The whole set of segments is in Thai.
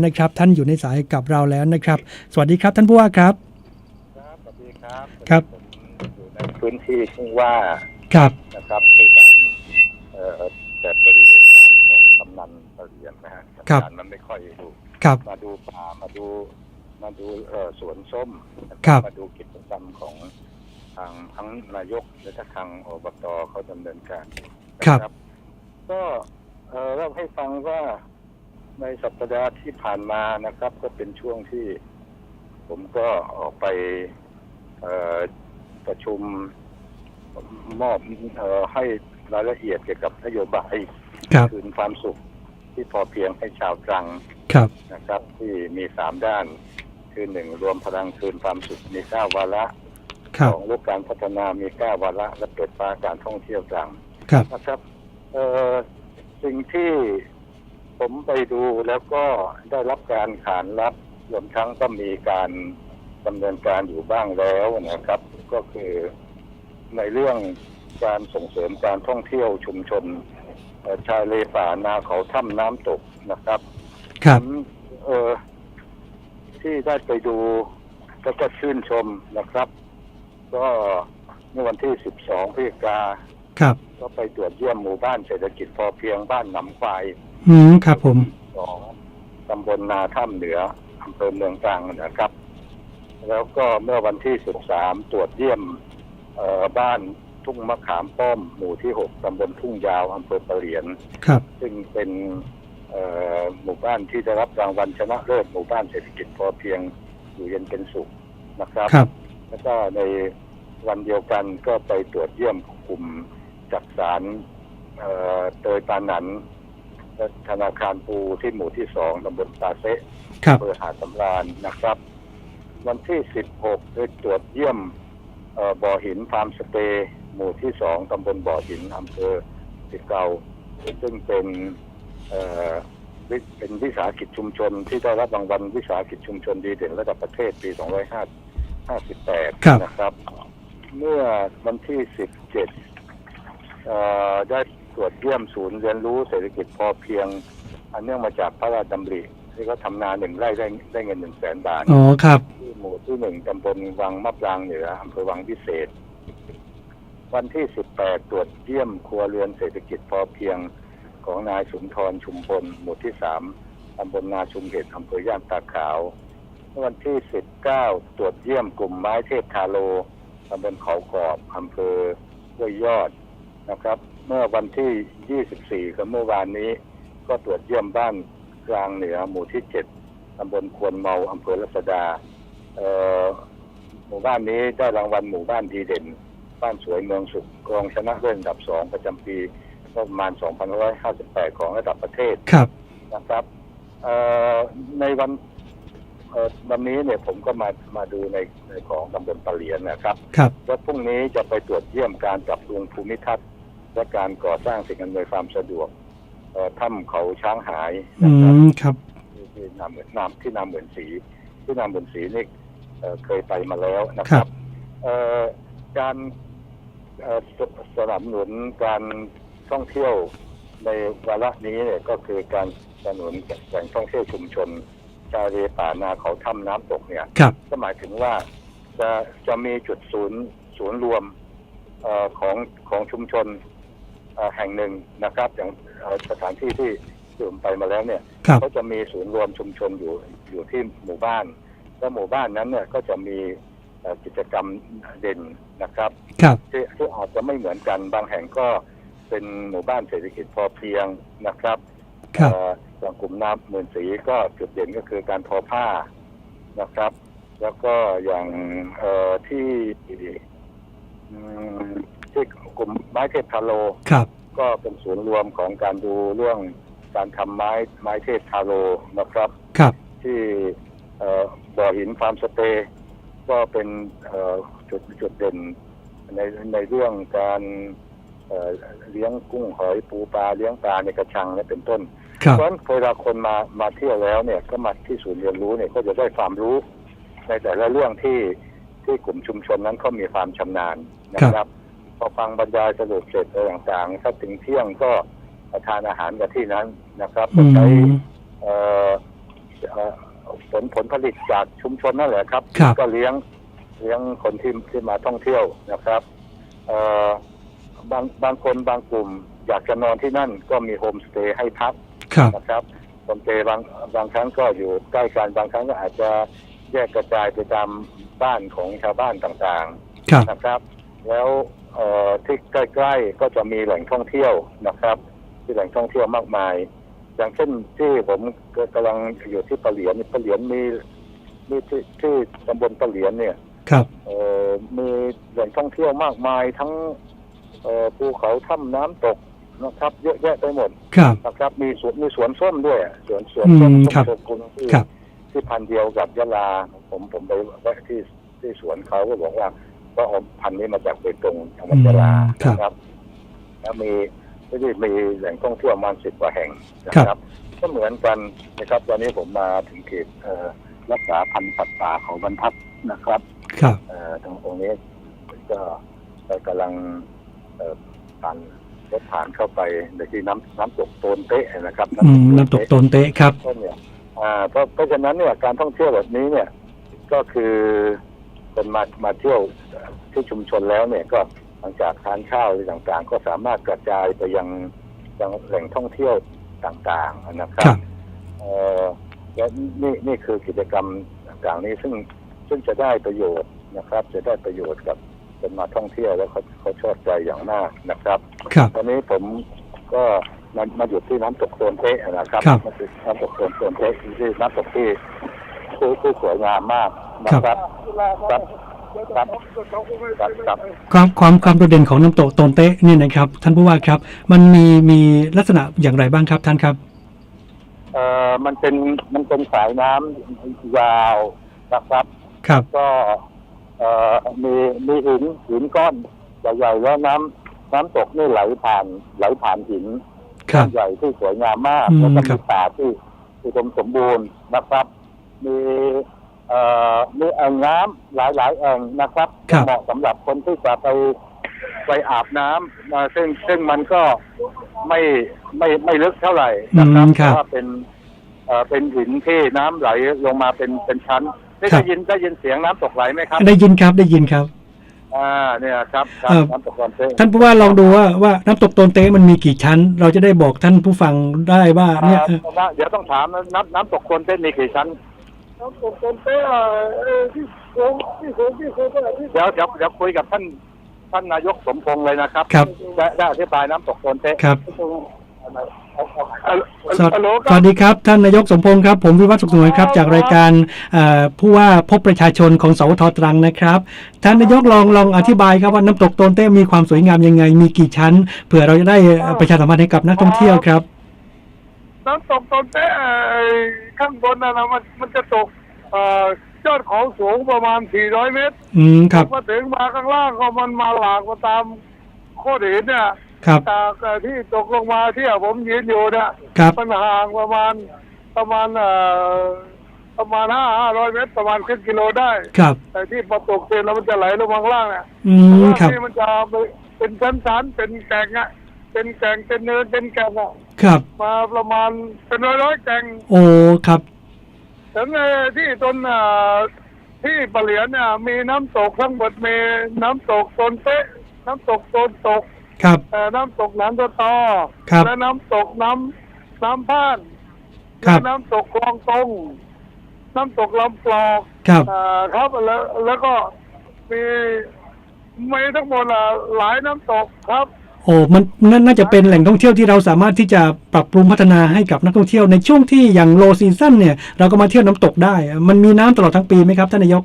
นะครับท่านอยู่ในสายกับเราแล้วนะครับ สวัสดีครับท่านผู้ว่าครับ ครับสวัสดีครับครับผมอยู่ในพื้นที่ที่ว่าครับนะครับที่บ้านเอ่อแต่บริเวณบ้านของกำนันเปลี่ยนนะฮะครับ กำนันมันไม่ค่อยดูครับ มาดูปลามาดูมาดูเอ่อสวนส้มนะครับ มาดูกิจกรรมของทางทั้งนายกและก็ทางอบตเขาดำเนินการครับนะก็เอ่อเล่าให้ฟังว่า ในสัปดาห์ที่ผ่านมานะครับ ก็เป็นช่วงที่ผมก็ออกไปเอ่อประชุมมอบเอ่อให้รายละเอียดเกี่ยวกับนโยบายครับคืนความสุขที่พอเพียงให้ชาวตรังครับนะครับ ที่มีสามด้าน คือหนึ่งรวมพลังคืนความสุขมีเก้าวาระครัสบองรูปการพัฒนามีเก้าวาระและเปิดฟ้าการท่องเที่ยวตรังครับนะครับ เอ่อสิ่งที่ ผมไปดูแล้วก็ได้รับการขานรับรวมทั้งก็มีการดำเนินการอยู่บ้างแล้วนะครับ ก็คือในเรื่องการส่งเสริมการท่องเที่ยวชุมชนเอ่อชายเลป่านาเขาถ้ำน้ำตกนะครับครับผมเออที่ได้ไปดูแล้วก็ชื่นชมนะครับ ก็เมื่อวันที่ 12พฤศจิกาครับ ก็ไปตรวจเยี่ยมหมู่บ้านเศรษฐกิจพอเพียงบ้านหนำควาย อืมครับผม ของตำบลนาถ้ำเหนืออำเภอเมืองตรังนะครับ แล้วก็เมื่อวันที่ 13 ตรวจเยี่ยมเอ่อบ้านทุ่งมะขามป้อมหมู่ที่ 6ตำบลทุ่งยาวอำเภอปะเหลียน ครับ ซึ่งเป็นเอ่อหมู่บ้านที่ได้รับรางวัลชนะเลิศหมู่บ้านเศรษฐกิจพอเพียงอยู่เย็นเป็นสุขนะครับ ครับ แล้วก็ในวันเดียวกันก็ไปตรวจเยี่ยมกลุ่มจักสารเอ่อเตยปานันและ ธนาคารปูที่หมู่ที่สองตำบลตาเซะครับอำเภอหาดสำราญนะครับ วันที่16ไปตรวจเยี่ยมเอ่อบ่อหินฟาร์มสเตย์หมู่ที่สองตำบลบ่อหินอำเภอสิเกาซึ่งเป็นเอ่อวิเป็นวิสาหกิจชุมชน ที่ได้รับรางวัลวิสาหกิจชุมชนดีเด่นระดับประเทศปี2558ครับนะครับ เมื่อวันที่ 17เอ่อได้ ตรวจเยี่ยมศูนย์เรียนรู้เศรษฐกิจพอเพียง อันเนื่องมาจากพระราชดำริที่เขาทำนาหนึ่งไร่ได้ได้เงินหนึ่งแสนบาทอ๋อครับ ที่หมู่ที่หนึ่งตำบลวังมะปรางเหนืออำเภอวังพิเศษ วันที่18ตรวจเยี่ยมครัวเรือนเศรษฐกิจพอเพียงของนายสุนทรชุมพลหมู่ที่3ตำบลนาชุมเห็ดอำเภอย่านตาขาวเมื่อวันที่19ตรวจเยี่ยมกลุ่มไม้เทพทาโลตำบลเขากรอบอำเภอห้วยยอดนะครับ เมื่อวันที่ 24คือเมื่อวานนี้ ก็ตรวจเยี่ยมบ้านกลางเหนือหมู่ที่ 7ตำบลควนเมาอำเภอรัศดาเอ่อหมู่บ้านนี้ได้รางวัลหมู่บ้านดีเด่น บ้านสวยเมืองสุขกรองชนะเลิศอันดับสองประจำปีก็ประมาณ 2558 ของระดับประเทศครับนะครับเอ่อในวันเอ่อวันนี้เนี่ยผมก็มามาดูในในของตำบลปะเหลียนนะครับครับแล้วพรุ่งนี้จะไปตรวจเยี่ยมการปรับปรุงภูมิทัศน์ และการก่อสร้างสิ่งอำนวยความสะดวกเอ่อถ้ำเขาช้างหายอืนะครับมครับที่ที่นามเหมือนนามที่นามเหมือนสี ที่นามเหมือนสีนี่เอ่อเคยไปมาแล้วนะคครัรับบเอ่อการเอ่อสสนับสนุนการท่องเที่ยวในวาระนี้เนี่ยก็คือการสนับสนุนแหล่งท่องเที่ยวชุมชนชายเลป่านาเขาถ้ำน้ำตกเนี่ยครับก็หมายถึงว่าจะจะมีจุดศูนย์ศูนย์รวมเออของของชุมชนเอ่อ แห่งหนึ่งนะครับ อย่างเอ่อสถานที่ที่ที่ผมไปมาแล้วเนี่ยครับก็จะมีศูนย์รวมชุมชนอยู่อยู่ที่หมู่บ้าน และหมู่บ้านนั้นเนี่ยก็จะมีเอ่อกิจกรรมเด่นนะครับครับที่ที่อาจจะไม่เหมือนกันบางแห่งก็เป็นหมู่บ้านเศรษฐกิจพอเพียงนะครับครับเอ่ออย่างกลุ่มน้ำหมื่นสีก็จุดเด่นก็คือการทอผ้านะครับ แล้วก็อย่างเอ่อที่อืม ที่กลุ่มไม้เทพทาโล ครับ ก็เป็นศูนย์รวมของการดูเรื่องการทำไม้ไม้เทพทาโลนะครับ ครับ ที่เอ่อบ่อหินฟาร์มสเตย์ก็เป็นเอ่อจุดจุดเด่น ในในเรื่องการเอ่อเลี้ยงกุ้งหอยปูปลาเลี้ยงปลาในกระชังและเป็นต้น ครับเพราะฉะนั้นเวลาคนมามาเที่ยวแล้วเนี่ยก็มาที่ศูนย์เรียนรู้เนี่ยก็จะได้ความรู้ ในแต่ละเรื่องที่ที่กลุ่มชุมชนนั้นเขามีความชำนาญนะครับ พอฟังบรรยายสรุปเสร็จอะไรต่างๆถ้าถึงเที่ยงก็ทานอาหารกับที่นั้นนะครับอืก็ใช้มเอ่อเอ่ผลผลผลิตจากชุมชนนั่นแหละครับ ครับ ก็เลี้ยงเลี้ยงคนที่ที่มาท่องเที่ยวนะครับเอ่อบางบางคนบางกลุ่ม อยากจะนอนที่นั่นก็มีโฮมสเตย์ให้พัก ครับ นะครับโฮมสเตย์บางบางครั้งก็อยู่ใกล้กันบางครั้งก็อาจจะแยกกระจายไปตามบ้านของชาวบ้านต่างๆครับนะครับ แล้วเอ่อ ที่ใกล้ๆก็จะมีแหล่งท่องเที่ยวนะครับ ที่แหล่งท่องเที่ยวมากมาย อย่างเช่นที่ผมกำลังอยู่ที่ปะเหลียนปะเหลียนมีมีที่ที่ตำบลปะเหลียนเนี่ย ครับเอ่อมีแหล่งท่องเที่ยวมากมายทั้งเอ่อภูเขาถ้ำน้ำตกนะครับ เยอะแยะไปหมดครับนะครับ มีสวนมีสวนส้มด้วยอะสวนสวนอืมส้มครับส้มโชกุนที่ครับที่พันธุ์เดียวกับยะลา ผมผมไปแวะที่ที่สวนเขาก็บอกว่า ก็เอาพันธุ์นี้มาจากเบตงจังหวัดยะลาครับนะครับ แล้วมีที่นี่มีแหล่งท่องเที่ยวประมาณสิบกว่าแห่งนะคครัรับบก็เหมือนกันนะครับ ตอนนี้ผมมาถึงเขตเอ่อรักษาพันธุ์สัตว์ป่าเขาบรรทัดนะครับ ครับเอ่อตรงตรงนี้ก็ก็กำลังเอ่อผ่านรถผ่านเข้าไปในที่น้ำน้ำตกโตนเตะนะครับอืมน้ำตกโตนเตะครับก็เนี่ยอ่าเพราะเพราะฉะนั้นเนี่ยการท่องเที่ยวแบบนี้เนี่ยก็คือ คนมามาเที่ยวที่ชุมชนแล้วเนี่ยก็หลังจากทานข้าวอะไรต่างๆ ก็สามารถกระจายไปยังยังแหล่งท่องเที่ยวต่างๆนะครัครับบเอ่อและนี่นี่คือกิจกรรมต่างๆนี้ซึ่งซึ่งจะได้ประโยชน์นะครับ จะได้ประโยชน์กับคนมาท่องเที่ยวแล้วเขาเขาชอบใจอย่างมากนะครับครับตอนนี้ผมก็มามาอยู่ที่น้ำตกโตนเตะนะครับครับ มาอยู่น้ำตกโตนโตนเตะที่น้ำตกที่ที่ที่สวยงามมากนะ ครับครับครับครับครับความความความโดดเด่นของน้ำตกโตนเตะนี่นะครับ ท่านผู้ว่าครับ มันมีมีลักษณะอย่างไรบ้างครับท่านครับเอ่อมันเป็นมันเป็นสายน้ำยาวนะครับ ครับก็เอ่อมีมีหินหินก้อนใหญ่ๆแล้วน้ำน้ำตกนี่ไหลผ่านไหลผ่านหินครับใหญ่ที่สวยงามมากอืมแล้วก็ครัมีบป่าที่อุดมสมบูรณ์นะครับ มีเอ่อ มีแอ่งน้ำหลายๆแอ่งนะครับครับเหมาะสำหรับคนที่จะไปไปอาบน้ำนะซึ่งซึ่งมันก็ไม่ไม่ไม่ลึกเท่าไหร่นะครับอืมเพครับราะว่าเป็นเอ่อเป็นหินที่น้ำไหลลงมาเป็นเป็นชั้นได้ครับได้ยินได้ยินเสียงน้ำตกไหลไหมครับ ได้ยินครับได้ยินครับอ่าเนี่ยครับครับเอ่อน้ำตกคอนเต้ท่านผู้ว่าลองดูว่าว่าน้ำตกโตนเตะมันมีกี่ชั้น เราจะได้บอกท่านผู้ฟังได้ว่าเนี่ยเอออ่าเดี๋ยวต้องถามนะน้ำน้ำตกคอนเต้มีกี่ชั้น น้ำตกต้นเต้เอ่อที่สูงที่สูงที่สุดก็ที่เดี๋ยวเดี๋ยวเดี๋ยวคุยกับท่านท่านนายกสมพงษ์เลยนะครับครับ ได้ได้อธิบายน้ำตกโซนเต้ครับเอาสวัสฮัลโหลคสรับวัสดีครับ ท่านนายกสมพงศ์ครับ ผมวิวัฒน์สุขสวยครับจากรายการเอ่อผู้ว่าพบประชาชนของสวทตรังนะครับ ท่านนายกลองลองอธิบายครับว่าน้ำตกโตนเต้มีความสวยงามยังไง มีกี่ชั้น เผื่อเราจะได้เอ่อประชาสัมพันธ์ให้กับนักท่องเที่ยวครับ น้ำตกต้นเต้เอ่อข้างบนนะนะมันมันจะตกเอ่อยอดเขาสูงประมาณ 400 เมตร อืมครับมาถึงมาข้างล่างก็มันมาหลากมาตามโคดหินเนี่ยครับจากเอ่อที่ตกลงมาที่ผมยืนอยู่เนี่ยครับมันห่างประมาณประมาณเอ่อประมาณห้าห้าร้อยเมตรประมาณครึ่งกิโลได้ ครับ แต่ที่พอตกเสร็จแล้วมันจะไหลลงมาข้างล่างเนี่ยอืมครับนี่มันจะเป็นชั้นๆเป็นแก่งอะเป็นแก่งเป็นเนินเป็นแก่งอะ ครับ มาประมาณเป็นร้อยร้อยๆแก่งโอ้ครับถึงเอ่อที่ต้นเอ่อที่ปะเหลียนเนี่ยมีน้ำตกทั้งหมดมีน้ำตกตนเตะน้ำตกตนตกครับ เอ่อน้ำตกน้ำตะตอครับ และน้ำตกน้ำน้ำพาน ครับและน้ำตกคลองตรงน้ำตกลำปลอกครับเอ่อครับแล้วแล้วก็มีมีทั้งหมดอะหลายน้ำตกครับโอ้มันนั่นน่าจะเป็นแหล่งท่องเที่ยวที่เราสามารถที่จะปรับปรุงพัฒนาให้กับนักท่องเที่ยวในช่วงที่อย่างโลซีซั่นเนี่ยเราก็มาเที่ยวน้ำตกได้ มันมีน้ำตลอดทั้งปีไหมครับท่านนายก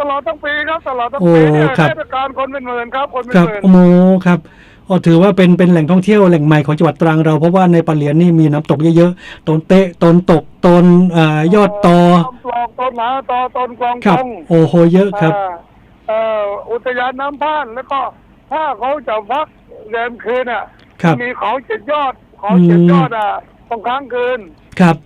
ตลอดทั้งปีครับตลอดทั้งโอ้ปีเนี่ยครับเทศกาลคนเป็นหมื่นครับคนเป็นครับหมื่นโอ้โหครับอ๋อถือว่าเป็นเป็นแหล่งท่องเที่ยวแหล่งใหม่ของจังหวัดตรังเราเพราะว่าในปะเหลียนนี่มีน้ำตกเยอะๆต้นเตะต้นตกต้นเอ่อยอดตอต้นปลอกต้นหนาตอต้นกลองครับตงโอ้โหเยอะครับอ่าเอ่ออุทยานน้ำพานแล้วก็ ถ้าเขาจะพักแรมคืนอะครับ มีเขาเจ็ดยอดเขาเจ็ดอืมยอดอะต้องค้างคืนครับ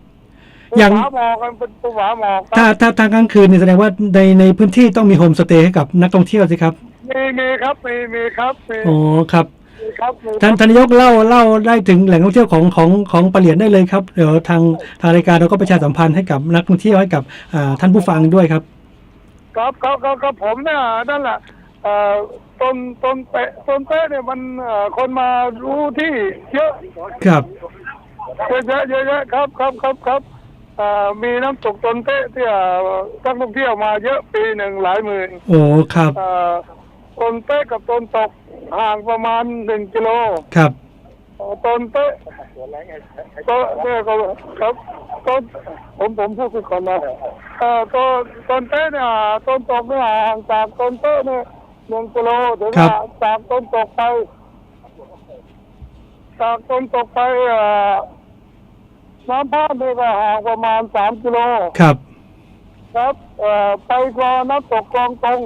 ภูอย่างผาหมอกกันเป็นภูผาหมอกคถ้ารับถ้าทางกลางคืนนี่แสดงว่าในในพื้นที่ต้องมีโฮมสเตย์ให้กับนักท่องเที่ยวสิครับมีมีครับมีมีครับมีโอ้ครับมีครับมีท่านท่านนายกเล่าเล่าได้ถึงแหล่งท่องเที่ยวของของของปะเหลียนได้เลยครับเดี๋ยวทางทางรายการเราก็ประชาสัมพันธ์ให้กับนักท่องเที่ยวให้กับอ่าท่านผู้ฟังด้วยครับ ครับครับครับครับผมเนี่ยนั่นแหละเอ่อ ต้นต้นเตะต้นเตะเนี่ยมันเอ่อคนมารู้ที่เยอะครับ เยอะแยะเยอะแยะครับครับครับครับเอ่อมีน้ำตกต้นเตะที่เอ่อนักท่องเที่ยวมาเยอะปีหนึ่งหลายหมื่นโอ้ครับ เอ่อต้นเตะกับต้นตกห่างประมาณหนึ่งกิโลครับต้นเตะต้นเนี่ยก็ครับต้นผมผมพูดคุยก่อนนะเอ่อต้นต้นเตะเนี่ยต้นตกเนี่ยห่างจากต้นเตะเนี่ย หนึ่งกิโลถึงว่าจากต้นตกไปจากต้นตกไปเอ่อน้ำพาดเนี่ยก็ห่างประมาณสามกิโล ครับ ครับเอ่อไปกว่าน้ำตกกองตรง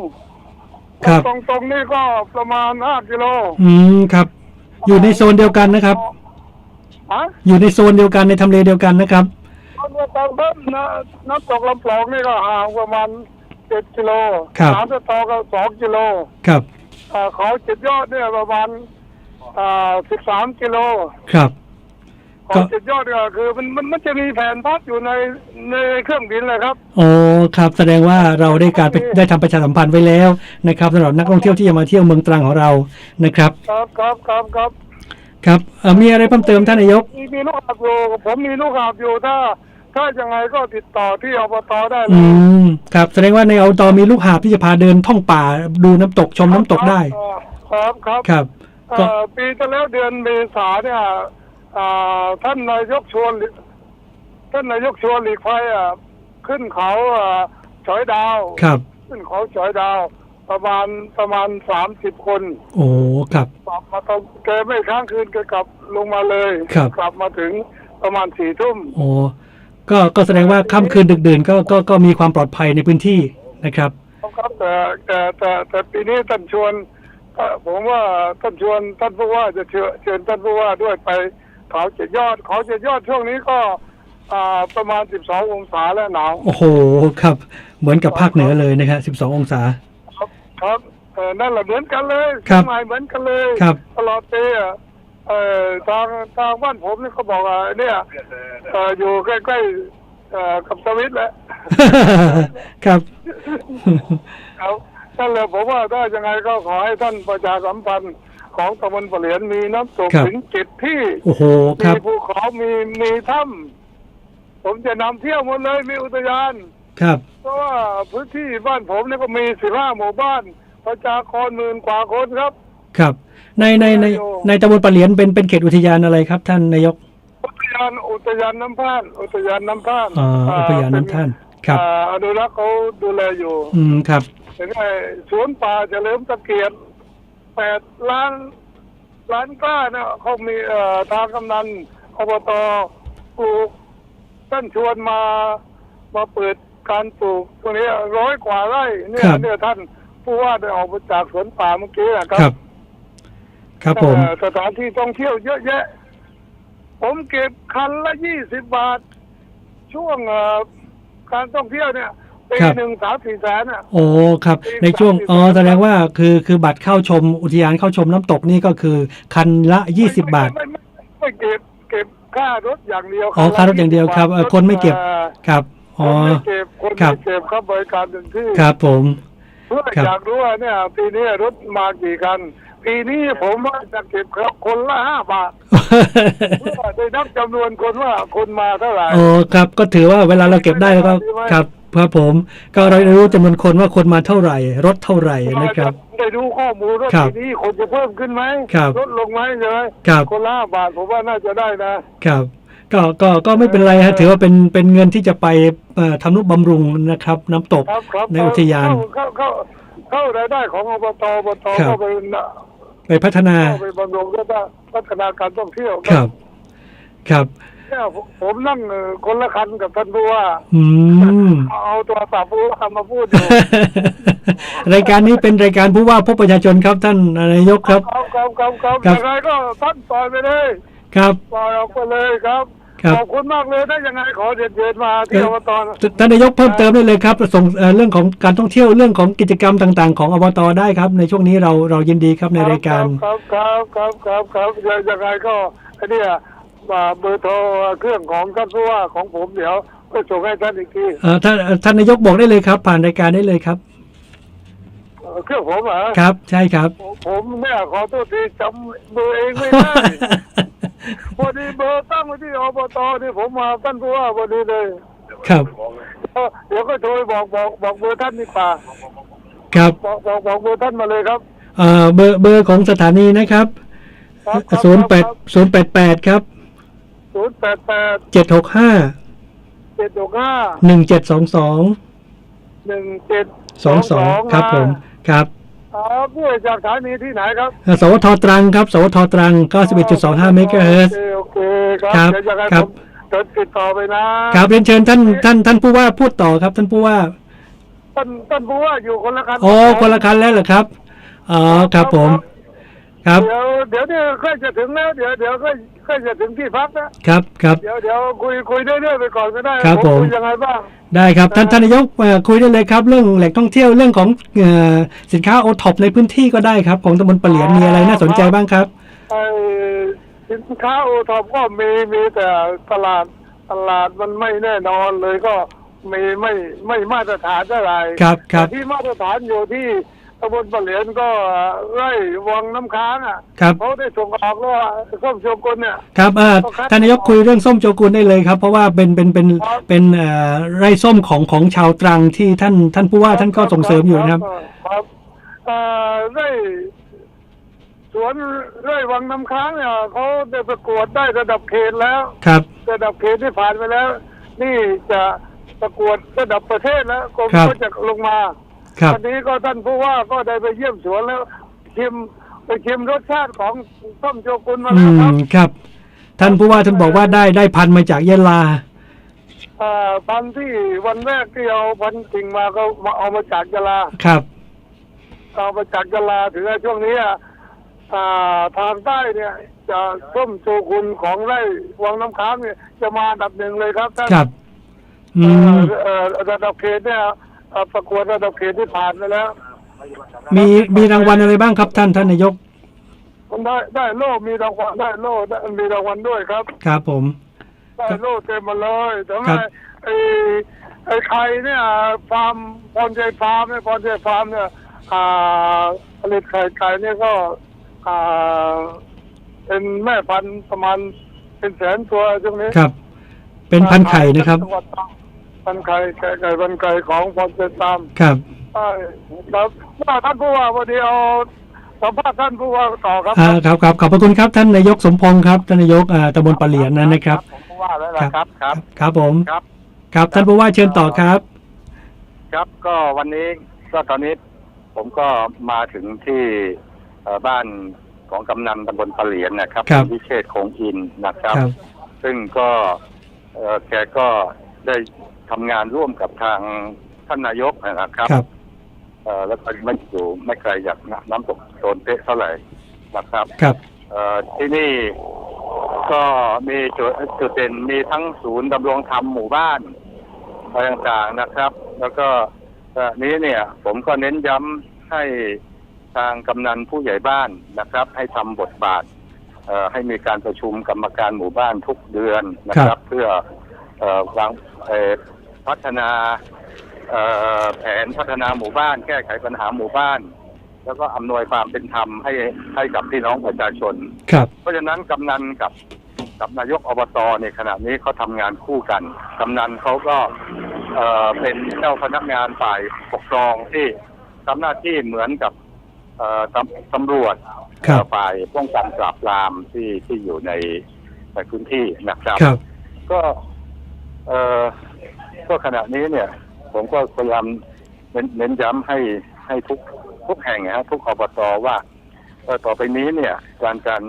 ครับ ตรงตรงนี่ก็ประมาณห้ากิโลอืมครับ อยู่ในโซนเดียวกันนะครับ ฮะอยู่ในโซนเดียวกันในทำเลเดียวกันนะครับ ตอนตอนเพิ่มนะน้ำตกลำปลองนี่ก็ห่างประมาณ เจ็ดกิโลครับน้ำตะตอก็สองกิโลครับเอ่อเขาเจ็ดยอดเนี่ยประมาณสิบสามกิโลครับ ขก็ องเจ็ดยอดก็คือมันมันมันจะมีแผนพัดอยู่ในในเครื่องบินเลยครับ โอ้ครับแสดงว่าเราได้การไปได้ทำประชาสัมพันธ์ไว้แล้วนะครับสำหรับนักท่องเที่ยวที่จะมาเที่ยวเมืองตรังของเรานะครับ ครับครับครับครับครับเอ่อมีอะไรเพิ่มเติมท่านนายก มีมีลูกหาบอยู่ผมมีลูกหาบอยู่ถ้า ถ้ายังไงก็ติดต่อที่อบตได้เลอืยมครับแสดงว่าในเอาตอมีลูกหาบที่จะพาเดินท่องป่าดูน้ำตกชมน้ำตกได้ ครับครับครับ เอ่ก็ อปีที่แล้วเดือนเมษาเนี่ยอ่าท่านนายกชวนหลีท่านนายกชวนหลีกภัยอะขึ้นเขาอ่าฉอยดาว ครับ ขึ้นเขาฉอยดาว ประมาณประมาณสามสิบคนโอ้ ครับ กลับมาตรงแกไม่ค้างคืนแกกลับลงมาเลย ครับ กลับมาถึงประมาณสี่ทุ่ม โอ้ ก็ก็แสดงว่าค่ำคืนดึกดื่นก็ก็ก็มีความปลอดภัยในพื้นที่นะครับครับแต่แต่แต่แต่ปีนี้ท่านชวนเอ่อผมว่าท่านชวนท่านผู้ว่าจะเชิญเชิญท่านผู้ว่าด้วยไปเขาเจ็ดยอดเขาเจ็ดยอดช่วงนี้ก็อ่าประมาณสิบสององศาแล้วหนาวโอ้โหครับ เหมือนกับภาคเหนือเลยนะครับ12 องศา ครับครับเออนั่นแหละเหมือนกันเลยครับเชียงใหม่เหมือนกันเลย ครับตลอดปีอะ เอ่อทางทางบ้านผมนี่เขาบอกว่าเนี่ยเอ่ออยู่ใกล้ๆเอ่อกับสวิตแหละครับครับนั่นแหละผมว่าถ้ายังไงก็ขอให้ท่านประชาสัมพันธ์ของตำบลปะเหลียนมีน้ำตกครับ ถึงเจ็ดที่โอ้โหคมีรับภูเขามีมีถ้ำผมจะนำเที่ยวหมดเลยมีอุทยาน ครับ เพราะว่าพื้นที่บ้านผมเนี่ยก็มีสิบห้าหมู่บ้าน ประชากรหมื่นกว่าคนครับ ครับ ในในในอยู่ในตำบลปะเหลียนเป็นเป็นเขตอุทยานอะไรครับ ท่านนายก อุทยานอุทยานน้ำพานอุทยานน้ำพานอ่าอุทยานน้ำท่าน ครับ อ่าอนุรักษ์เขาดูแลอยู่อืมครับถึงไอ้สวนป่าเฉลิมตะเกียบแปดล้านล้านกล้าเนี่ยเขามีเอ่อทางกำนันอบตปลูกท่านชวนมามาเปิดการปลูกตรงนี้ร้อยกว่าไร่เนี่ยครับ เนี่ยท่านผู้ว่าได้ออกมาจากสวนป่าเมื่อกี้นะครัครับ ครับผม เอ่อสถานที่ท่องเที่ยวเยอะแยะ ผมเก็บคันละยี่สิบบาท ช่วงเอ่อการท่องเที่ยวเนี่ยปีครับ หนึ่งสามสี่แสนอะ โอ้ครับ ในช่วงอ๋อแสดงว่าคือคือบัตรเข้าชมอุทยานเข้าชมน้ำตกนี่ก็คือคันละ 20 บาท ไม่ไม่ไม่ไม่เก็บเก็บค่ารถอย่างเดียวอ๋อค่ารถอย่างเดียวครับเอ่อคนไม่เก็บอ่อครับคอ๋อนไม่เก็บคนครัไม่บ เก็บครับบริการถึงที่ครับผม เพื่อครับ อยากรู้ว่าเนี่ยปีนี้รถมากี่คัน ปีนี้ผมว่าจะเก็บครับคนละห้าบาทเพื่อได้นับจำนวนคนว่าคนมาเท่าไหร่โอ้ครับ ก็ถือว่าเวลาเราเก็บได้แล้วก็ครับครับผมก็เราได้รู้จำนวนคนว่าคนมาเท่าไหร่รถเท่าไหร่นะครับได้ดูข้อมูลว่าครับปีนี้คนจะเพิ่มขึ้นไหมครับลดลงไหมใช่ไหมครับคนละห้าบาทผมว่าน่าจะได้นะครับก็ก็ก็ไม่เป็นไรฮะถือว่าเป็นเป็นเงินที่จะไปเอ่อทำนุบำรุงนะครับ น้ำตกครับครับในอุทยานเข้าเข้าเข้ารายได้ของอบตอบตครับก็ไปนะ ไปพัฒนาเข้าไปบำรุงก็ได้พัฒนาการท่องเที่ยวครับ ครับเนี่ยผมผมนั่งเอ่อคนละคันกับท่านผู้ว่า อืม เอาตัวสับผู้ว่ามาพูดอยู่ รายการนี้เป็นรายการผู้ว่าพบประชาชนครับท่านนายกครับ ครับครับครับครับครับ ยังไงก็ท่านปล่อยไปเลยครับ ปล่อยออกไปเลยครับ ครับ ขอบคุณมากเลยถ้ายังไงขอเรียนเชิญมาที่อบตนะท่านนายกเพิ่มเติมได้เลยครับส่งเอ่อเรื่องของการท่องเที่ยวเรื่องของกิจกรรมต่าง ๆ ของอบตได้ครับ ในช่วงนี้เราเรายินดีครับในรายการ ครับครับครับครับครับยังยังไงก็ไอ้เนี่ยมาเบอร์โทรเครื่องของท่านผู้ว่าของผมเดี๋ยวก็ส่งให้ท่านอีกทีเอ่อท่านเอ่อท่านนายกบอกได้เลยครับ ผ่านรายการได้เลยครับเอ่อเครื่องผมเหรอครับ ใช่ครับ ผมเนี่ยขอโทษทีจำเบอร์เองไม่ได้ พอดีเบอร์ตั้งไว้ที่อบตนี่ผมมาท่านผู้ว่าพอดีเลยครับเออเดี๋ยวก็โทรบอกบอกบอกเบอร์ท่านนี่ป่าครับบอกบอกบอกเบอร์ท่านมาเลยครับเอ่อเบอร์เบอร์ของสถานีนะครับครับศูนย์แปดศูนย์แปดแปดครับศูนย์แปดแปดเจ็ดหกห้าเจ็ดหกห้าหนึ่งเจ็ดสองสองหนึ่งเจ็ดสองสองครับผมครับ ครับผู้จากสถานีที่ไหนครับเอ่อสวทตรังครับ สวทตรัง 91.25เมกะเฮิรตซ์ โอเคโอเค คครัรับบเดี๋ยวยังไงครัผบมจะติดต่อไปนะครับเรียนเชิญท่านท่านท่านผู้ว่าพูดต่อครับ ท่านผู้ว่า ท่านท่านผู้ว่าอยู่คนละคันโอ้คนละคันแล้วเหรอครับ อ๋อครับผม ค รับเดี๋ยวเดี๋ยวเนี่ยใกล้จะถึงแล้วเดี๋ยวเดี๋ยวใกล้ใกล้จะถึงที่พักนะครับครับเดี๋ยวเดี๋ยวคุยคุยเรื่อยๆไปก่อนก็ได้ครับผมคุยยังไงบ้างได้ครับท่านท่านนายกเอ่อคุยได้เลยครับ เรื่องแหล่งท่องเที่ยวเรื่องของเอ่อสินค้าโอท็อปในพื้นที่ก็ได้ครับ ของตำบลปะเหลียนมีอะไรน่าสนใจบ้างครับไอ้สินค้าโอท็อปก็มีมีแต่ตลาดตลาดมันไม่แน่นอนเลยก็มีไม่ไม่มาตรฐานเท่าไหร่ครับครับแต่ที่มาตรฐานอยู่ที่ ตำบลปะเหลียนก็ไร่วังน้ำค้างอะครับ เขาได้ส่งออกแล้วว่าส้มโชกุนเนี่ย ครับเอ่อท่านนายกคุยเรื่องส้มโจกุลได้เลยครับ เพราะว่าเป็นเป็นเป็นครับ เป็นเอ่อไร่ส้มของของชาวตรังที่ท่านท่านผู้ว่าท่านก็ส่งเสริมอยู่นะครับ ครับเอ่อไร่สวนไร่วังน้ำค้างเนี่ยเขาได้ประกวดได้ระดับเขตแล้ว ครับ ระดับเขตที่ผ่านไปแล้ว นี่จะประกวดระดับประเทศแล้วกรมครับ ก็จะลงมา ครับ วันนี้ก็ท่านผู้ว่าก็ได้ไปเยี่ยมสวนแล้วชิมไปชิมรสชาติของส้มโชกุนมาอืแล้วครับมครับ ท่านผู้ว่าท่านบอกว่าได้ได้พันธุ์มาจากยะลา เอ่อพันธุ์ที่วันแรกที่เอาพันธุ์กิ่งมาก็มาเอามาจากยะลา ครับ เอามาจากยะลาถือว่าช่วงนี้อะอ่าทางใต้เนี่ย จะส้มโชกุนของไร่วังน้ำค้างเนี่ยจะมาอันดับหนึ่งเลยครับท่านครับ อืเอ่อม เอ่อระดับเขตเนี่ยเอ่อ ประกวดระดับเขตที่ผ่านไปแล้วมีมีรางวัลอะไรบ้างครับท่านท่านนายกผมได้ได้โล่มีรางวัลได้โล่ได้มีรางวัลด้วยครับ ครับผม ได้โล่เต็มมาเลยแต่ครัว่าบไอ้ไอ้ไข่เนี่ยฟาร์มพรใจฟาร์มเนี่ยพรใจฟาร์มเนี่ยอ่าผลิตไข่ไก่เนี่ยก็อ่าเป็นแม่พันธุ์ประมาณเป็นแสนตัวช่วงนี้ครับ เป็นพันธุ์ไข่นะครับจังห วัดตรังพันธุ์ไข่ไก่ไก่พันธุ์ไก่ของพรใจฟาร์มครับใช่ครับว่าท่านผู้ว่าวันนี้เอาสัมภาษณ์ท่านผู้ว่าต่อครับอ่าครับครับขอบพระคุณครับท่านนายกสมพงศ์ครับท่านนายกอ่าตำบลปะเหลียนนั้นนะครับผมผู้ว่าแล้วนะครับครับ ครับผมครับ ครับท่านผู้ว่าเชิญต่อครับ ครับก็วันนี้ก็ตอนนี้ผมก็มาถึงที่เอ่อบ้านของกำนันตำบลปะเหลียนนะครับครับณวิเชษคงอินนะครับครับซึ่งก็เอ่อแกก็ได้ ทำงานร่วมกับทางท่านนายกนะครับครับเอ่อแล้วก็ไม่อยู่ไม่ไกลจากน้ำตกโซนเตะเท่าไหร่นะครับครับเอ่อที่นี่ก็มีจุดจุดเด่นมีทั้งศูนย์ดำรงธรรมหมู่บ้านอะไรต่างๆนะครับ แล้วก็เอ่อนี้เนี่ยผมก็เน้นย้ำให้ทางกำนันผู้ใหญ่บ้านนะครับ ให้ทำบทบาทเอ่อให้มีการประชุมกรรมการหมู่บ้านทุกเดือนนะคครัรับบเพื่อเอ่อวางเอ่อ พัฒนาเอ่อแผนพัฒนาหมู่บ้าน แก้ไขปัญหาหมู่บ้าน แล้วก็อำนวยความเป็นธรรมให้ให้กับพี่น้องประชาชน ครับ เพราะฉะนั้นกำนันกับกับนายกอบตในขณะนี้เขาทำงานคู่กัน กำนันเขาก็เอ่อเป็นเจ้าพนักงานฝ่ายปกครองที่ทำหน้าที่เหมือนกับเอ่อตำตำรวจครับเอ่อฝ่ายป้องกันปราบปรามที่ที่อยู่ในในพื้นที่นะครับครับก็เอ่อ ก็ขณะนี้เนี่ย ผมก็พยายามเน้นเน้นย้ำให้ให้ทุกทุกแห่งนะฮะทุกอบตว่าเอ่อต่อไปนี้เนี่ย การการ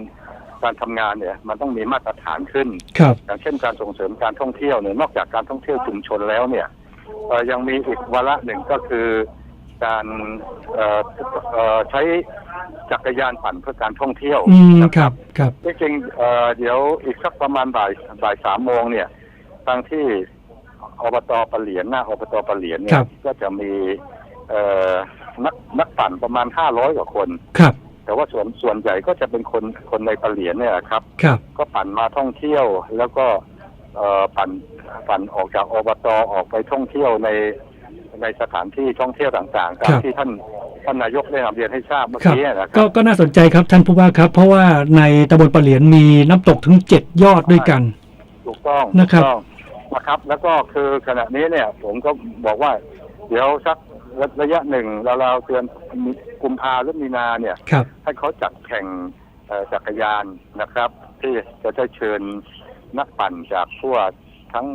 การทำงานเนี่ย มันต้องมีมาตรฐานขึ้นครับอย่างเช่นการส่งเสริมการท่องเที่ยวเนี่ยนอกจากการท่องเที่ยวชุมชนแล้วเนี่ยเอ่อยังมีอีกวาระหนึ่งก็คือการเอ่อเอ่อใช้จักรยานปั่นเพื่อการท่องเที่ยวอืมนะครับครับจริงๆเอ่อเดี๋ยวอีกสักประมาณบ่ายบ่ายสามโมงเนี่ยทางที่ อบตปะเหลียนหน้าอบตปะเหลียนเนี่ครัยบ ก็จะมีเอ่อนักนักปั่นประมาณห้าร้อยกว่าคน ครับแต่ว่าส่วนส่วนใหญ่ก็จะเป็นคนคนในปะเหลียนเนี่ยครับ ครับ ก็ปั่นมาท่องเที่ยวแล้วก็เอ่อปั่นปั่นออกจากอบตออกไปท่องเที่ยวในในสถานที่ท่องเที่ยวต่างๆตามที่ท่านท่านนายกได้นำเรียนให้ทราบเมื่อครับกี้นะคก็รับก็น่าสนใจครับท่านผู้ว่าครับ เพราะว่าในตำบลปะเหลียนมีน้ำตกถึงเจ็ดยอดด้วยกัน ถูกต้องนะครับ ถูกต้อง นะครับ แล้วก็คือขณะนี้เนี่ย ผมก็บอกว่า เดี๋ยวสักระยะหนึ่งเราเราๆเตือนกุมภาหรือมีนาเนี่ยครับให้เขาจัดแข่งเอ่อจักรยานนะครับ ที่จะได้เชิญนักปั่นจากทั่วทั้ง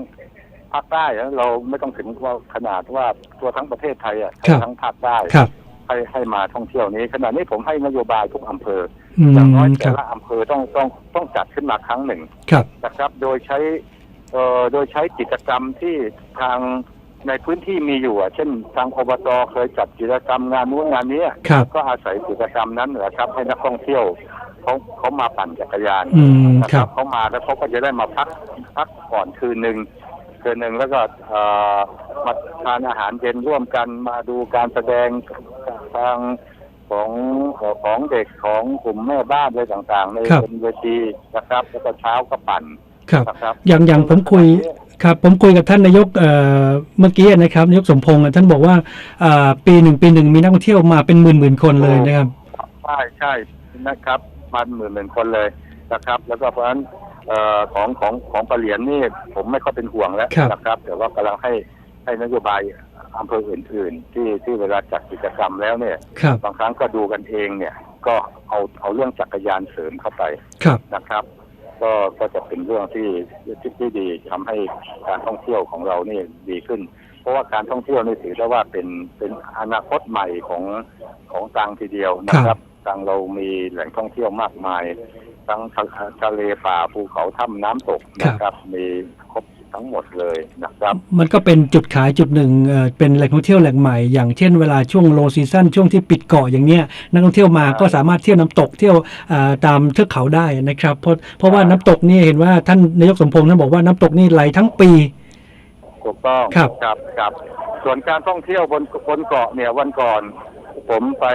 ภาคใต้นะเราไม่ต้องถึงว่าขนาดว่าทั่วทั้งประเทศไทยอะครับทั้งภาคใต้ครับให้ให้มาท่องเที่ยวนี้ขณะนี้ผมให้นโยบายทุกอำเภออือมย่างน้อยคแต่รับละอำเภอต้องต้องต้องจัดขึ้นมาครั้งหนึ่งครับนะครับ โดยใช้เอ่อ โดยใช้กิจกรรมที่ทางในพื้นที่มีอยู่อะเช่นทางอบตเคยจัดกิจกรรมงานนู้นงานนี้ครับก็อาศัยกิจกรรมนั้นนะครับ ให้นักท่องเที่ยวเขาเขามาปั่นจักรยานอืมนะคครัรับบเขามาแล้วเขาก็จะได้มาพักพักก่อนคืนหนึ่งคืนหนึ่งแล้วก็เอ่อมาทานอาหารเย็นร่วมกันมาดูการแสดงทางของเอ่อของเด็กของกลุ่มแม่บ้านอะไรต่างๆ ในครับบนเวทีนะครับ แล้วก็เช้าก็ปั่น ครับนะครับ อย่างอย่างผมคุยครับผมคุยกับท่านนายกเอ่อเมื่อกี้นะครับนายกสมพงษ์อะท่านบอกว่าอ่าปีหนึ่งปีหนึ่งมีนักท่องเที่ยวมาเป็นหมื่นหมื่นคนเลยนะครับ ใช่ใช่นะครับมันหมื่นหมื่นคนเลยนะครับ แล้วก็เพราะฉะนั้นเอ่อของของของปะเหลียนนี่ผมไม่ค่อยเป็นห่วงแล้วครับ นะครับ แต่ว่ากำลังให้ให้นโยบายอำเภออื่น ๆ ที่ที่เวลาจัดกิจกรรมแล้วเนี่ย ครับบางครั้งก็ดูกันเองเนี่ย ก็เอาเอาเรื่องจักรยานเสริมเข้าไปครับ นะครับ ก็ก็จะเป็นเรื่องที่ที่ที่ดีทำให้การท่องเที่ยวของเรานี่ดีขึ้น เพราะว่าการท่องเที่ยวนี่ถือได้ว่าเป็นเป็นอนาคตใหม่ของของตรังทีเดียวนะครับตรังเรามีแหล่งท่องเที่ยวมากมายทั้งทะทะเลป่าภูเขาถ้ำน้ำตกนะครับ มีครบ ทั้งหมดเลยนะครับ มันก็เป็นจุดขายจุดหนึ่งเอ่อเป็นแหล่งท่องเที่ยวแหล่งใหม่ อย่างเช่นเวลาช่วงโลซีซั่นช่วงที่ปิดเกาะอย่างเนี้ยนักท่องเที่ยวมาใช่ก็สามารถเที่ยวน้ำตกเที่ยวอ่าตามเทือกเขาได้นะครับเพราะเพราะว่าใช่น้ำตกนี่เห็นว่าท่านนายกสมพงษ์ท่านบอกว่าน้ำตกนี่ไหลทั้งปีถูกต้องครับครับครับ ส่วนการท่องเที่ยวบนบนเกาะเนี่ยวันก่อน ผมไป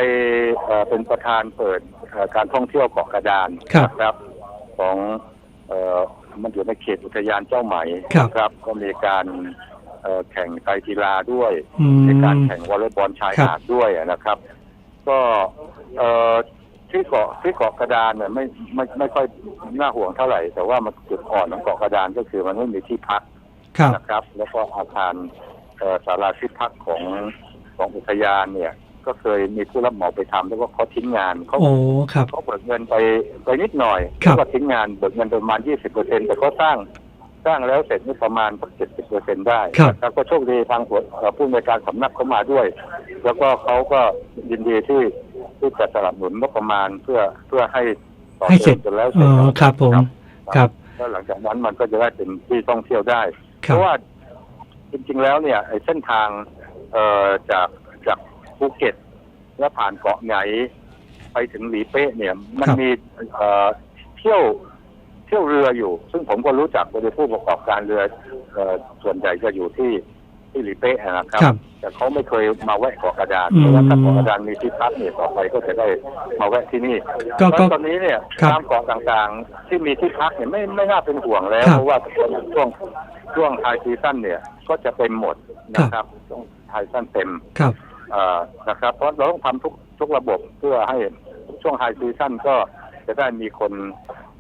เอ่อเป็นประธานเปิดเอ่อการท่องเที่ยวเกาะกระดานครับนะครับของเอ่อ มันอยู่ในเขตอุทยานเจ้าไหมครับ ครับก็มีการเอ่อแข่งไตรกีฬาด้วยอืมมีการแข่งวอลเลย์บอลชายครับหาดด้วยนะครับ ก็เอ่อที่เกาะที่เกาะกระดานเนี่ยไม่ไม่ไม่ค่อยน่าห่วงเท่าไหร่ แต่ว่ามันจุดอ่อนของเกาะกระดานก็คือมันไม่มีที่พักครับนะครับ แล้วก็อาคารเอ่อศาลาที่พักของของอุทยานเนี่ย ก็เคยมีผู้รับเหมาไปทำแล้วก็เขาทิ้งงานเขาโอ้ครับ เขาเบิกเงินไปไปนิดหน่อยครับ แล้วก็ทิ้งงานเบิกเงินประมาณ 20เปอร์เซ็นแต่เขาสร้างสร้างแล้วเสร็จนี่ประมาณสัก70เปอร์เซ็นได้ครับแล้วก็โชคดีทางหัวเอ่อผู้ในวยการสำนักเขามาด้วย แล้วก็เขาก็ยินดีที่ที่จะสนับสนุนงบประมาณเพื่อเพื่อให้ต่อให้เสร็จจนแล้วเสอ๋ร็จอครับผม ครับ แล้วหลังจากนั้นมันก็จะได้เป็นที่ท่องเที่ยวได้ คเพรับ ราะว่าจริงๆแล้วเนี่ยไอ้เส้นทางเอ่อจากจาก ภูเก็ต แล้วผ่านเกาะไหนไปถึงหลีเป๊ะเนี่ย มันครับมีเอ่อเที่ยวเที่ยวเรืออยู่ ซึ่งผมก็รู้จักโดยผู้ประกอบการเรือเอ่อส่วนใหญ่จะอยู่ที่ที่หลีเป๊ะนะครับครับแต่เขาไม่เคยมาแวะเกาะกระดานอืมเพราะว่าถ้าเกาะกระดานมีที่พักเนี่ยต่อไปก็จะได้มาแวะที่นี่ก็ก็แล้วตอนนี้เนี่ยครับตามเกาะต่างๆ ที่มีที่พักเนี่ยไม่ไม่น่าเป็นห่วงแล้วครับเพราะว่าช่วงช่วงไฮซีซั่นเนี่ยก็จะเต็มหมดนะครับช่วงไฮซีซั่นเต็มครับเอ่อ นะครับ เพราะเราต้องทำทุกทุกระบบเพื่อให้ช่วงไฮซีซั่นก็จะได้มีคน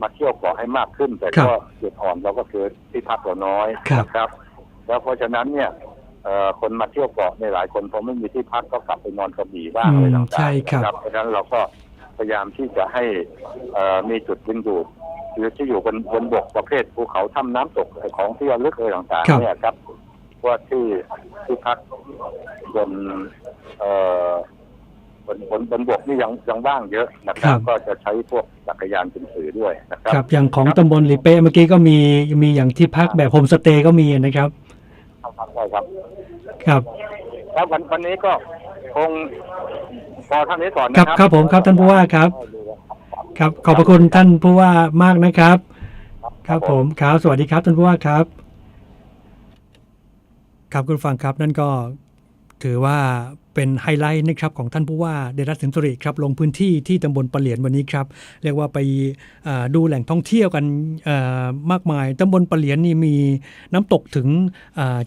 มาเที่ยวเกาะให้มากขึ้น แต่ครับก็จุดอ่อนเราก็คือที่พักเราน้อยครับนะครับ แล้วเพราะฉะนั้นเนี่ยเอ่อคนมาเที่ยวเกาะในยหลายคนพอไม่มีที่พักก็กลับไปนอนกระบี่บ้างอืมอะไรต่างๆใช่ครับนะเพราะฉะนั้นเราก็พยายามที่จะให้เอ่อมีจุดดึงดูดหรือที่อยู่บนบนบกประเภทภูเขาถ้ำน้ำตกของที่ระลึกอะไรต่างครับๆเนี่ยครับว่าที่ที่พักบน เอ่อ บนบนบนบกนี่ยังยังว่างเยอะนะครับ ก็จะใช้พวกจักรยานเป็นสื่อด้วยนะครัครับ อย่างของตำบลหลีเป้เมื่อกี้ก็มีมีอย่างที่พักแบบโฮมสเตย์ก็มีนะครับใช่ครับ ครับครับวันวันนี้ก็คงพอเท่านี้ก่อนครันะบครับครับผมครับท่านผู้ว่าครับ ครับ ขอบพระคุณท่านผู้ว่ามากนะครับ ครับผมครับสวัสดีครับท่านผู้ว่าครับ ครับคุณผู้ฟังครับนั่นก็ถือว่า เป็นไฮไลท์นะครับของท่านผู้ว่าเดรัสสินสุริครับลงพื้นที่ที่ตำบลปะเหลียนวันนี้ครับเรียกว่าไปดูแหล่งท่องเที่ยวกันมากมายตำบลปะเหลียนนี่มีน้ำตกถึง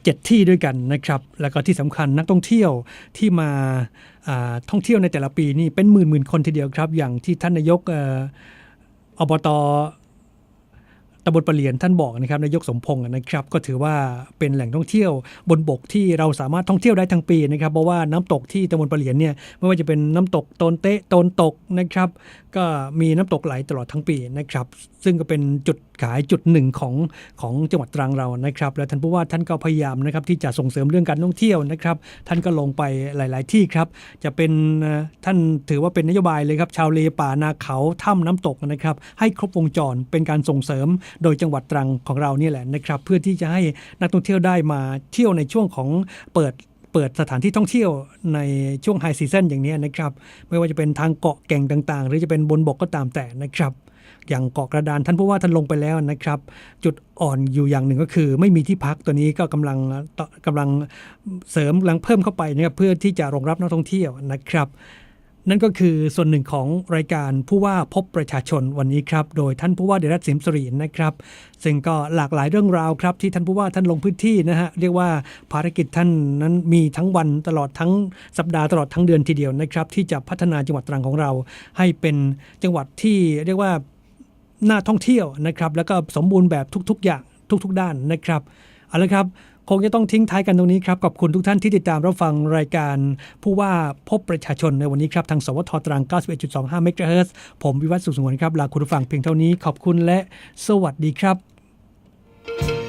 เจ็ดที่ด้วยกันนะครับ แล้วก็ที่สำคัญนักท่องเที่ยวที่มาท่องเที่ยวในแต่ละปีนี่เป็นหมื่นหมื่นๆคนทีเดียวครับ อย่างที่ท่านนายกอ่ออบต ตำบลปะเหลียนท่านบอกนะครับนายกสมพงศ์นะครับ ก็ถือว่าเป็นแหล่งท่องเที่ยวบนบกที่เราสามารถท่องเที่ยวได้ทั้งปีนะครับเพราะว่าน้ำตกที่ตำบลปะเหลียนเนี่ยไม่ว่าจะเป็นน้ำตกโตนเตะโตนตกนะครับ ก็มีน้ำตกไหลตลอดทั้งปีนะครับ ซึ่งก็เป็นจุดขายจุดหนึ่งของของจังหวัดตรังเรานะครับ และท่านผู้ว่าท่านก็พยายามนะครับที่จะส่งเสริมเรื่องการท่องเที่ยวนะครับ ท่านก็ลงไปหลาย ๆ ที่ครับ จะเป็นท่านถือว่าเป็นนโยบายเลยครับ ชาวเลป่านาเขาถ้ำน้ำตกนะครับ ให้ครบวงจรเป็นการส่งเสริมโดยจังหวัดตรังของเรานี่แหละนะครับ เพื่อที่จะให้นักท่องเที่ยวได้มาเที่ยวในช่วงของเปิดเปิดสถานที่ท่องเที่ยวในช่วงไฮซีซันอย่างนี้นะครับ ไม่ว่าจะเป็นทางเกาะแก่งต่างๆ หรือจะเป็นบนบกก็ตามแต่นะครับ อย่างเกาะกระดานท่านผู้ว่าท่านลงไปแล้วนะครับ จุดอ่อนอยู่อย่างหนึ่งก็คือ ไม่มีที่พักตัวนี้ก็กำลังต่อกำลังเสริมกำลังเพิ่มเข้าไปนะครับเพื่อที่จะรองรับนักท่องเที่ยวนะครับ นั่นก็คือส่วนหนึ่งของรายการผู้ว่าพบประชาชนวันนี้ครับ โดยท่านผู้ว่าเดรัตสิมสรีนะครับ ซึ่งก็หลากหลายเรื่องราวครับ ที่ท่านผู้ว่าท่านลงพื้นที่นะฮะเรียกว่าภารกิจท่านนั้นมีทั้งวันตลอดทั้งสัปดาห์ตลอดทั้งเดือนทีเดียวนะครับ ที่จะพัฒนาจังหวัดตรังของเรา ให้เป็นจังหวัดที่เรียกว่า น่าท่องเที่ยวนะครับ แล้วก็สมบูรณ์แบบทุกๆ อย่างทุก ๆ ด้านนะครับเอาละครับคงจะต้องทิ้งท้ายกันตรงนี้ครับขอบคุณทุกท่านที่ติดตามรับฟังรายการ ผู้ว่าพบประชาชนในวันนี้ครับ ทางสวทตรัง 91.25 เมกะเฮิรตซ์ผมวิวัฒน์สุขสงวนครับ ลาคุณผู้ฟังเพียงเท่านี้ขอบคุณและสวัสดีครับ